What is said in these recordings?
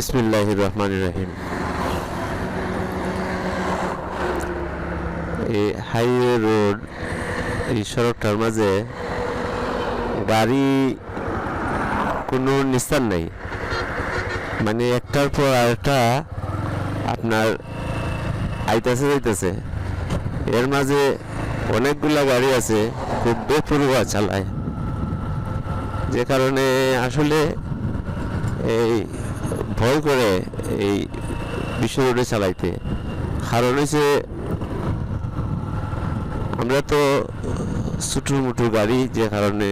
বিসমিল্লাহ রহমান রহিম এই highway road, এই সড়কটার মাঝে গাড়ি কোনো নিস্তার নাই। মানে একটার পর আরেকটা আপনার আইতাছে যাইতেছে। এর মাঝে অনেকগুলা গাড়ি আছে, খুব বেপরোয়া চালায়। যে কারণে আসলে এই ভয় করে এই বিশ্ব রোডে চালাইতে। কারণ হয়েছে আমরা তো ছোটো মোটো গাড়ি, যে কারণে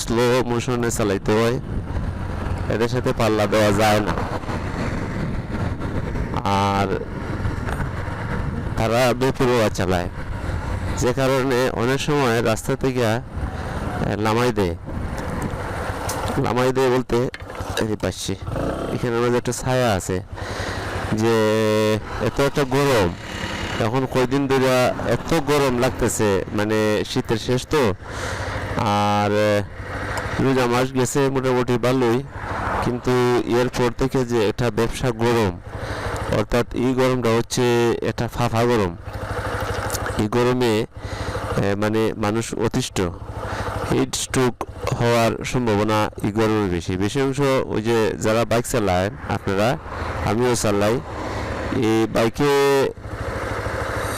স্লো মোশনে চালাইতে হয়, এদের সাথে পাল্লা দেওয়া যায় না। আর তারা বেপরোয়া চালায়, যে কারণে অনেক সময় রাস্তা থেকে নামাই দেয়। নামাই দেয় বলতে এই এখানে আমাদের একটা ছায়া আছে যে এত একটা গরম। এখন কয়দিন ধরে এত গরম লাগতেছে মানে শীতের শেষ তো। আর রোজা মাস গেছে মোটামুটি ভালোই, কিন্তু এরপর থেকে যে এটা ব্যবসা গরম, অর্থাৎ এই গরমটা হচ্ছে একটা ফাফা গরম। এই গরমে মানে মানুষ অতিষ্ঠ। হিট স্ট্রোক হওয়ার সম্ভাবনা গরমে বেশি। বেশি অংশ ওই যে যারা বাইক চালায়, আপনারা, আমিও চালাই। এই বাইকে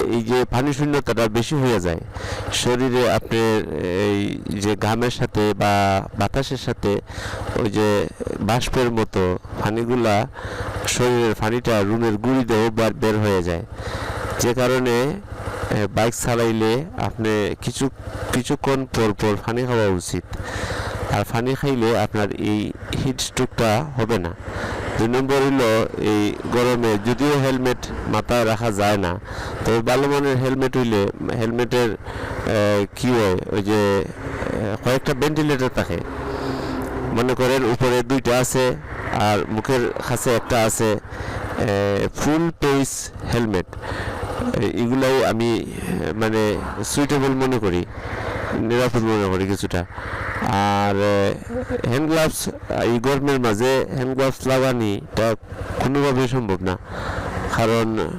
এই যে পানি শূন্যতাটা বেশি হয়ে যায়, শরীরে আপনার এই যে ঘামের সাথে বা বাতাসের সাথে ওই যে বাষ্পের মতো পানিগুলা শরীরের পানিটা রুমের গুঁড়ি দিয়েও বার- হয়ে যায়। যে কারণে বাইক চালাইলে আপনি কিছু, কিছুক্ষণ পর পর পানি খাওয়া উচিত। আর পানি খাইলে আপনার এই হিট স্ট্রোকটা হবে না। দুই নম্বর হলো এই গরমে যদিও হেলমেট মাথায় রাখা যায় না, তবে ভালো মানের হেলমেট হইলে, হেলমেটের কি হয়, ওই যে কয়েকটা ভেন্টিলেটর থাকে। মনে করেন উপরে দুইটা আছে, আর মুখের কাছে একটা আছে ফুল পেস হেলমেট এগুলাই আমি মানে সুইটেবল মনে করি, নিরাপদ মনে করি কিছুটা। আর হ্যান্ড গ্লাভস এই গরমের মাঝে হ্যান্ড গ্লাভস লাগানিটা কোনোভাবেই সম্ভব না। কারণ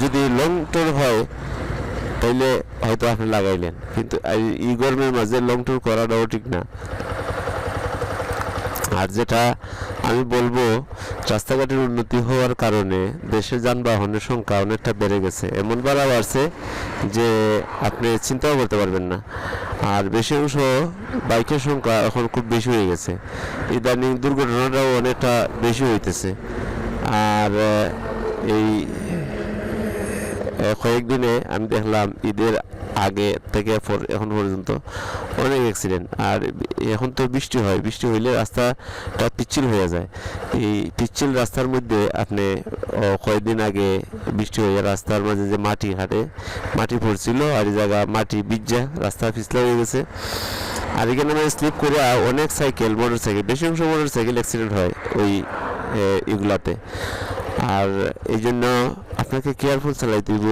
যদি লং ট্যুর হয়, তাইলে হয়তো আপনি লাগাইলেন। কিন্তু এই- এই গরমের মাঝে লং ট্যুর করাটাও ঠিক না। আর যেটা আমি বলব, রাস্তাঘাটের উন্নতি হওয়ার কারণে দেশে যানবাহনের সংখ্যা অনেকটা বেড়ে গেছে। এমন বাড়া বাড়ছে যে আপনি চিন্তাও করতে পারবেন না। আর বেশি অংশ বাইকের সংখ্যা এখন খুব বেশি হয়ে গেছে। ইদানিং দুর্ঘটনাটাও অনেকটা বেশি হইতেছে। আর এই কয়েকদিনে আমি দেখলাম ঈদের আগে থেকে এখন পর্যন্ত অনেক অ্যাক্সিডেন্ট আর এখন তো বৃষ্টি হয়, বৃষ্টি হইলে রাস্তাটা পিচ্ছিল হয়ে যায়। এই পিচ্ছিল রাস্তার মধ্যে আপনি কয়েকদিন আগে বৃষ্টি হয়ে যায় রাস্তার মাঝে যে মাটি হাঁটে, মাটি পড়ছিল আর এই জায়গা মাটি বিজ্জা রাস্তা পিছলা হয়ে গেছে। আর এখানে আমি স্লিপ করে অনেক সাইকেল মোটর সাইকেল বেশি অংশ মোটর সাইকেল অ্যাক্সিডেন্ট হয় ওই এগুলাতে। আর এই জন্য আপনাকে কেয়ারফুল চালাইতে হইব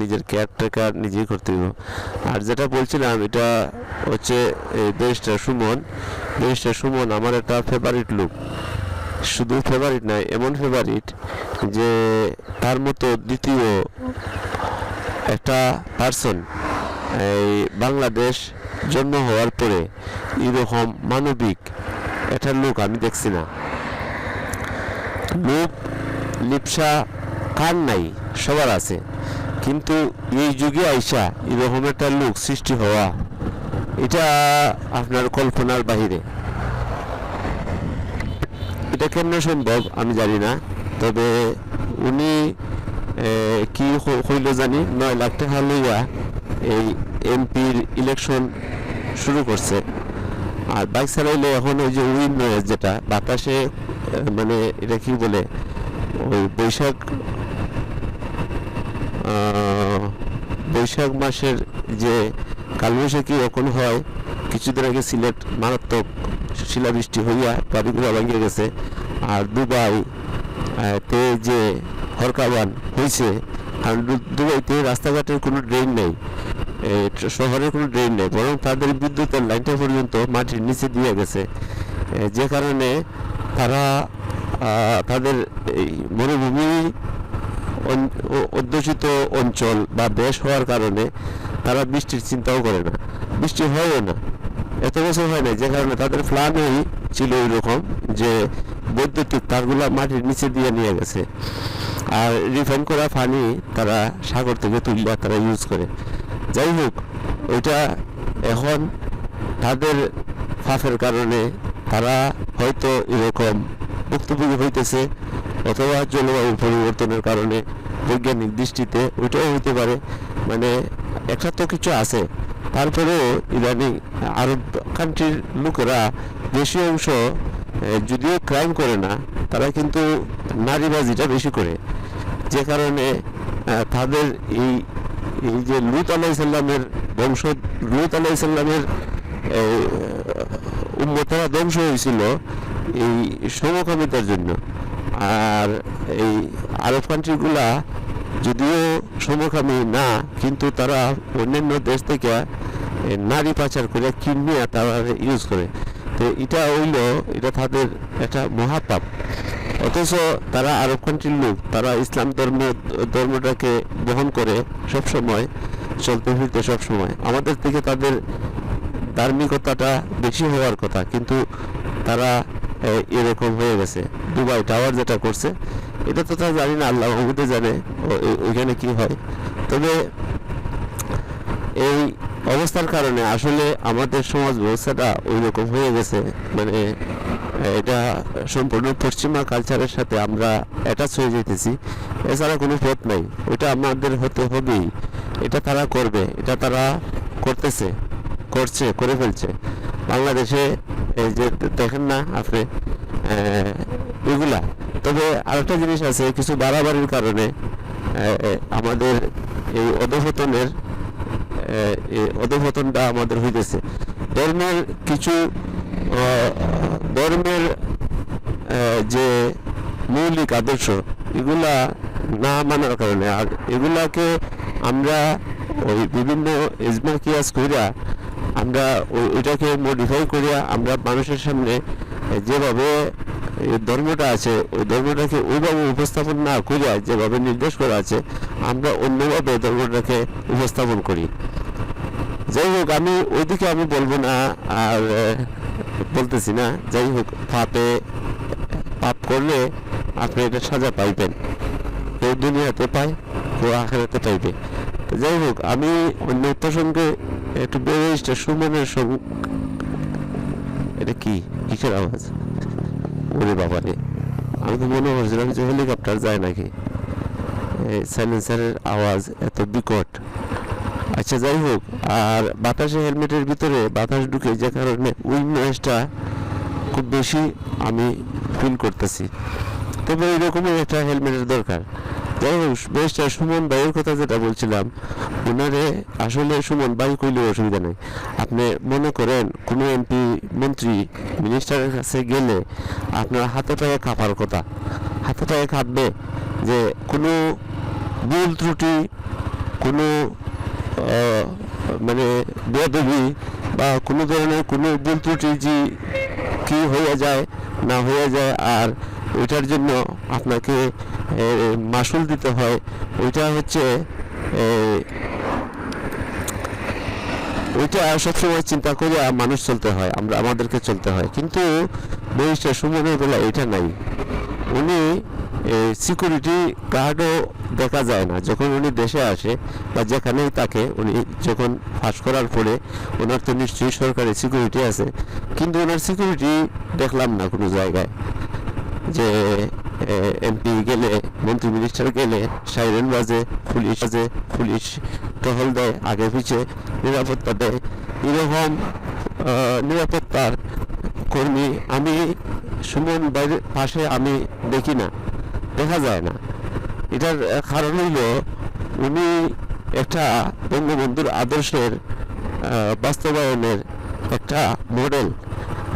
নিজের কেয়ারটেকার নিজেই করতে হইব আর যেটা বলছিলাম, এটা হচ্ছে বেস্টার সুমন। বেস্টার সুমন আমার একটা ফেভারিট লুক শুধু ফেভারিট নয়, এমন ফেভারিট যে, তার মতো দ্বিতীয় একটা পার্সন এই বাংলাদেশ জন্ম হওয়ার পরে এরকম মানবিক একটা লোক আমি দেখছি না। লোক লিপসা কার নাই, সবার আছে। কিন্তু এই যুগে আইসা এরকম একটা লোক সৃষ্টি হওয়া, এটা আপনার কল্পনার বাহিরে। এটা কেমনে সম্ভব আমি জানি না, তবে উনি কি হইল জানি, নয় লাখ টাকা লইয়া এই এমপির ইলেকশন শুরু করছে। আর বাইক চালাইলে এখন ওই যে উইন নয়েজ যেটা, বাতাসে মানে এটা কি বলে, ওই বৈশাখ বৈশাখ মাসের যে কালবৈশাখী এখন হয়, কিছুদিন আগে সিলেট মারাত্মক শিলাবৃষ্টি হইয়া বাড়িগুলো ভেঙে গেছে। আর দুবাই তে যে হরকাবান হয়েছে আর দুবাইতে রাস্তাঘাটের কোনো ড্রেন নেই। শহরের কোনো ড্রেন নেই, বরং তাদের বিদ্যুতের লাইনটা পর্যন্ত মাটির নিচে দিয়ে গেছে। যে কারণে তারা তাদের এই মরুভূমি অধ্যুষিত অঞ্চল বা দেশ হওয়ার কারণে তারা বৃষ্টির চিন্তাও করে না। বৃষ্টি হয়ও না। এত বছর হয় না যে কারণে তাদের প্ল্যানই ছিল এরকম যে বৈদ্যুতিক তারগুলা মাটির নিচে দিয়ে নিয়ে গেছে। আর রিফাইন করা পানি তারা সাগর থেকে তুললে তারা ইউজ করে। যাই হোক, ওইটা এখন তাদের ফাফের কারণে তারা হয়তো এরকম ভুক্তভোগী হইতেছে। অথবা জলবায়ু পরিবর্তনের কারণে বৈজ্ঞানিক দৃষ্টিতে ওইটাও হইতে পারে। মানে একটা তো কিছু আছে। তারপরেও ইদানিং আরব কান্ট্রির লোকেরা বেশি অংশ যদিও ক্রাইম করে না, তারা কিন্তু নারীবাজিটা বেশি করে। যে কারণে তাদের এই এই যে লুত আলাইসাল্লামের বংশ, লুত আলাইসাল্লামের উন্মতেরা ধ্বংস হয়েছিল এই সমকামিতার জন্য। আর এই আরব কান্ট্রিগুলা যদিও সমকামী না, কিন্তু তারা অন্যান্য দেশ থেকে নারী পাচার করে কিনে তারা ইউজ করে। তো এটা হইল, এটা তাদের একটা মহাপাপ। অথচ তারা আরব কান্ট্রির লোক, তারা ইসলাম ধর্ম, ধর্মটাকে বহন করে সব সময় চলতে ফিরতে সব সময় আমাদের থেকে তাদের ধার্মিকতাটা বেশি হওয়ার কথা, কিন্তু তারা এরকম হয়ে গেছে। দুবাই টাওয়ার যেটা করছে, এটা তো তারা জানি না, আল্লাহ মাহমুদে জানে ওইখানে কি হয়। তবে এই অবস্থার কারণে আসলে আমাদের সমাজ ব্যবস্থাটা ওই রকম হয়ে গেছে। মানে এটা সম্পূর্ণ পশ্চিমা কালচারের সাথে আমরা অ্যাটাচ হয়ে যেতেছি। এছাড়া কোনো পথ নাই। ওইটা আমাদের হতে হবেই। এটা তারা করবে, এটা তারা করতেছে, করছে, করে ফেলছে। বাংলাদেশে এই যে দেখেন না আপনি এগুলা। তবে আরেকটা জিনিস আছে, কিছু বাড়াবাড়ির কারণে আমাদের এই অধপতনের অধপতনটা আমাদের হইতেছে। ধর্মের কিছু ধর্মের যে মৌলিক আদর্শ, এগুলা না মানার কারণে, আর এগুলাকে আমরা ওই বিভিন্ন ইজমা কিয়াস কইরা আমরা ওইটাকে মডিফাই করিয়া আমরা মানুষের সামনে যেভাবে ধর্মটা আছে, ওই ধর্মটাকে ওইভাবে উপস্থাপন না করিয়া যেভাবে নির্দেশ করা আছে, আমরা অন্যভাবে ধর্মটাকে উপস্থাপন করি। যাই হোক, আমি ওইদিকে আমি বলব না, আর বলতেছি না। যাই হোক, পাপে, পাপ করলে আপনি এটা সাজা পাইবেন। কেউ দুনিয়াতে পায়, কেউ আখেরাতে পাইবে। যাই হোক, আমি অন্য প্রসঙ্গে একটু বেরোইসটা সুমনের সঙ্গ এটা কি? কিসের আওয়াজ? ওরে বাবা রে আমি তো মনে করছিলাম যে হেলিকপ্টার যায় নাকি? সাইলেন্সারের আওয়াজ এত বিকট। আচ্ছা যাই হোক, আর বাতাসে হেলমেটের ভিতরে বাতাস ঢুকে যে কারণে ওই নয়েজটা খুব বেশি আমি ফিল করতেছি। তবে এরকমই একটা হেলমেটের দরকার। যাই হোক বেশটা সুমন ভাইয়ের কথা যেটা বলছিলাম ওনারে আসলে সুমন ভাই কইলেও অসুবিধা নেই। আপনি মনে করেন, কোনো এমপি, মন্ত্রী, মিনিস্টারের কাছে গেলে আপনার হাতে পায়ে কাঁপার কথা। হাতে পায়ে কাঁপবে যে কোনো ভুল ত্রুটি, কোনো মানে বেদবি বা কোনো ধরনের কোনো ভুল ত্রুটি যে কি হয়ে যায়, না হয়ে যায়, আর ওইটার জন্য আপনাকে মাসুল দিতে হয়। ওইটা হচ্ছে ওইটা সবসময় চিন্তা করে মানুষ চলতে হয়, আমরা, আমাদেরকে চলতে হয়। কিন্তু বৈশা সুমনের বেলা এটা নাই। উনি সিকিউরিটি গার্ডও দেখা যায় না। যখন উনি দেশে আসে বা যেখানেই তাকে উনি যখন ফাঁস করার পরে ওনার তো নিশ্চয়ই সরকারি সিকিউরিটি আছে। কিন্তু ওনার সিকিউরিটি দেখলাম না কোনো জায়গায়। যে এমপি গেলে, মন্ত্রী মিনিস্টার গেলে সাইরেন বাজে, পুলিশ বাজে, পুলিশ টহল দেয়, আগে পিছে নিরাপত্তা দেয়। এরকম নিরাপত্তার কর্মী আমি সুমন বাইরের পাশে আমি দেখি না, দেখা যায় না। এটার কারণ হইল উনি একটা বঙ্গবন্ধুর আদর্শের বাস্তবায়নের একটা মডেল